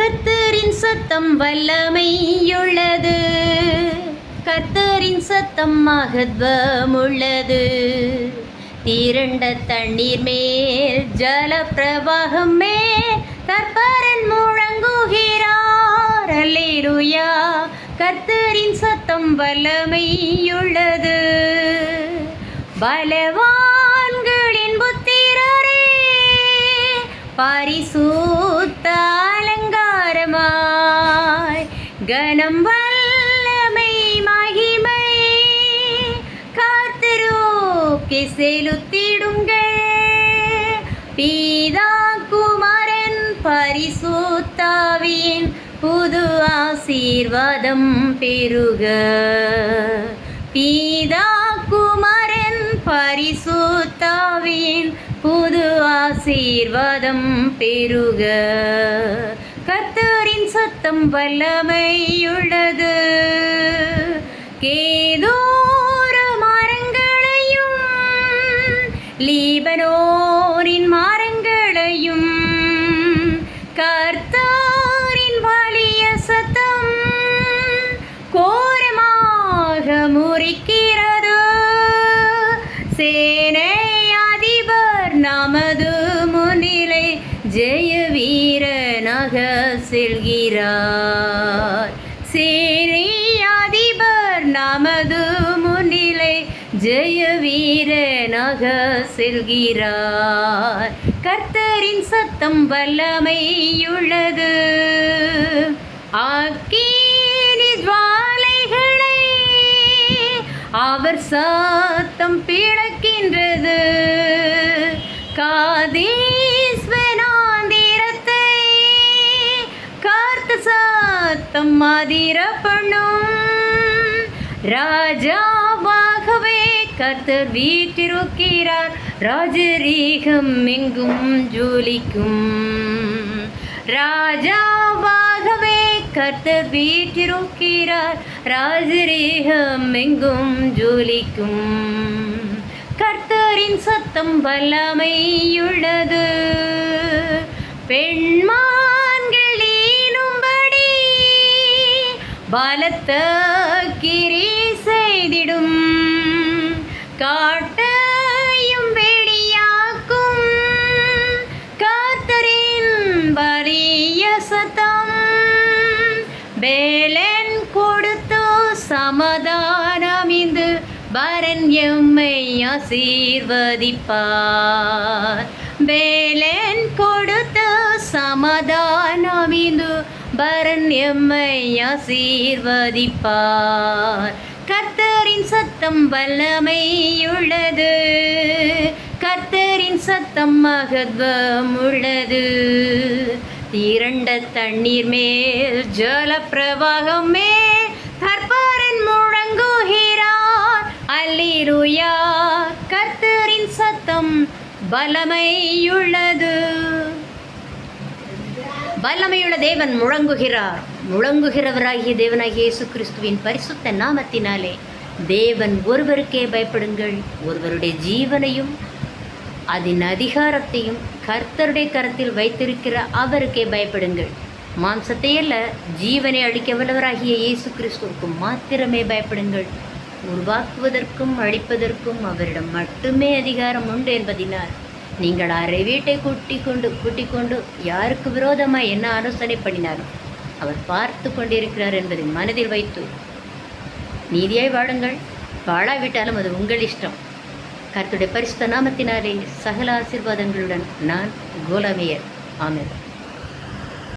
கர்த்தரின் சத்தம் வல்லமையுள்ளது. கர்த்தரின் சத்தம் மகத்வம் உள்ளது திரண்ட தண்ணீர் மேல் ஜல பிரவாகம் மேல் கற்பரன் முழங்குகிறார். அல்லேருயா கர்த்தரின் சத்தம் வல்லமையுள்ளது. பலவான்களின் புத்திரரே பரிசூ அலங்காரமாய் கணம் வல்லமை மகிமை. காத்திரோக்கி செலுத்திடுங்கள் பீதா குமரன் பரிசுத்தாவின் புது ஆசீர்வாதம் பெருக பீதா குமரன் பரிசுத்தாவின் புது ஆசீர்வாதம் பெருக கத்து சத்தம் வல்லமையுள்ளது. கேதோர மரங்களையும் லீபனோரின் மரங்களையும் கர்த்தாரின் வலிய சத்தம் கோரமாக முறிக்கிறது. சேனை அதிபர் நமது முன்னிலை ஜெய வீரர் வீரனாக செல்கிறார். சேனை நமது முன்னிலை ஜெய வீரனாக செல்கிறார். கர்த்தரின் சத்தம் வல்லமையுள்ளது. அக்கீனி ஜுவாலைகளை அவர் சத்தம் பிளக்கின்றது. காதே உலகம் மாதிர ராஜாவாகவே கர்த்தர் வீற்றிருக்கிறார். ராஜரீகம் எங்கும் ஜூலிக்கும். ராஜாவாகவே கர்த்தர் வீற்றிருக்கிறார். ராஜரீகம் எங்கும் ஜூலிக்கும். கர்த்தரின் சத்தம் வல்லமையுள்ளது. பெண்மா பலத்த கிரி செய்திடும் காட்டையும் வெளியாக்கும் காத்தரின் வலிய சத்தம். வேலன் கொடுத்து சமதானமிந்து இந்து பரன் எம்மை ஆசீர்வதிப்பார். வேலன் கொடுத்து சமதானமிந்து பரன் எம்மை ஆசீர்வதிப்பார் கர்த்தரின் சத்தம் வல்லமையுள்ளது. கர்த்தரின் சத்தம் மகத்வம் உள்ளது திரண்ட தண்ணீர் மேல் ஜல பிரவாகம் மேல் கற்பரன் முழங்குகிறார். அல்லிருயா கர்த்தரின் சத்தம் பலமையுள்ளது வல்லமையுள்ள தேவன் முழங்குகிறார். முழங்குகிறவராகிய தேவனாகிய இயேசு கிறிஸ்துவின் பரிசுத்த நாமத்தினாலே தேவன் ஒருவருக்கே பயப்படுங்கள். ஒருவருடைய ஜீவனையும் அதன் அதிகாரத்தையும் கர்த்தருடைய கரத்தில் வைத்திருக்கிற அவருக்கே பயப்படுங்கள். மாம்சத்தை அல்ல ஜீவனை அழிக்க வல்லவராகிய இயேசு கிறிஸ்துவுக்கு மாத்திரமே பயப்படுங்கள். உருவாக்குவதற்கும் அழிப்பதற்கும் அவரிடம் மட்டுமே அதிகாரம் உண்டு என்பதினால் நீங்கள் அரை வீட்டை கூட்டி கொண்டு கூட்டிக் கொண்டு யாருக்கு விரோதமாய் என்ன ஆலோசனை பண்ணினாலும் அவர் பார்த்து கொண்டிருக்கிறார் என்பதை மனதில் வைத்து நீதியாய் வாழுங்கள். வாழாவிட்டாலும் அது உங்கள் இஷ்டம். கருத்துடைய பரிசுத்த நாமத்தினாலே சகல ஆசீர்வாதங்களுடன் நான் கோலமேயர் ஆமேன்.